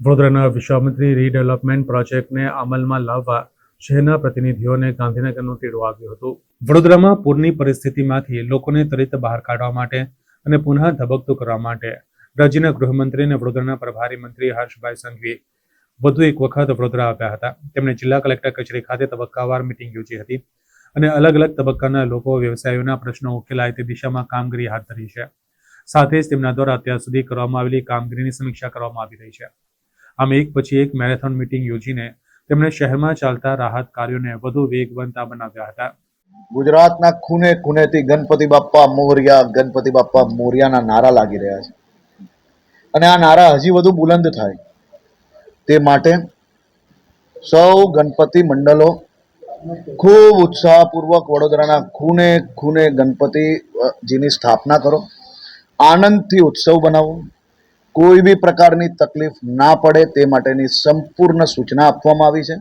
વડોદરાના વિશ્વામિત્રી રીડેવલપમેન્ટ પ્રોજેક્ટને અમલમાં લાવવા શહેરના પ્રતિનિધિઓને ગાંધીનગરનું તેડું આવ્યું હતું. વડોદરામાં પૂરની પરિસ્થિતિમાંથી લોકોને ત્વરિત બહાર કાઢવા માટે અને પુનઃ ધબકતું કરવા માટે રાજ્યના ગૃહમંત્રી અને વડોદરાના પ્રભારી મંત્રી હર્ષભાઈ સંઘવી વધુ એક વખત વડોદરા આવ્યા હતા. તેમણે જિલ્લા કલેક્ટર કચેરી ખાતે તબક્કાવાર મિટિંગ યોજી હતી અને અલગ અલગ તબક્કાના લોકો વ્યવસાયોના પ્રશ્નો ઉકેલાય તે દિશામાં કામગીરી હાથ ધરી છે. સાથે જ તેમના દ્વારા અત્યાર સુધી કરવામાં આવેલી કામગીરીની સમીક્ષા કરવામાં આવી રહી છે. આમ એક પછી એક મેરેથોન મિટિંગ યોજીને તેમણે શહેરમાં ચાલતા રાહત કાર્યોને વધુ વેગવંતા બનાવ્યા હતા. ગુજરાતના ખૂને ખૂનેથી ગણપતિ બાપ્પા મોરિયા, ગણપતિ બાપ્પા મોરિયાના નારા લાગી રહ્યા છે. અને આ નારા હજી વધુ બુલંદ થાય. તે માટે સૌ ગણપતિ મંડળો ખૂબ ઉત્સાહપૂર્વક વડોદરાના ખૂને ખૂને ગણપતિજીની સ્થાપના કરો. આનંદથી ઉત્સવ બનાવો. કોઈ બી પ્રકારની તકલીફ ના પડે તે માટેની સંપૂર્ણ સૂચના આપવામાં આવી છે.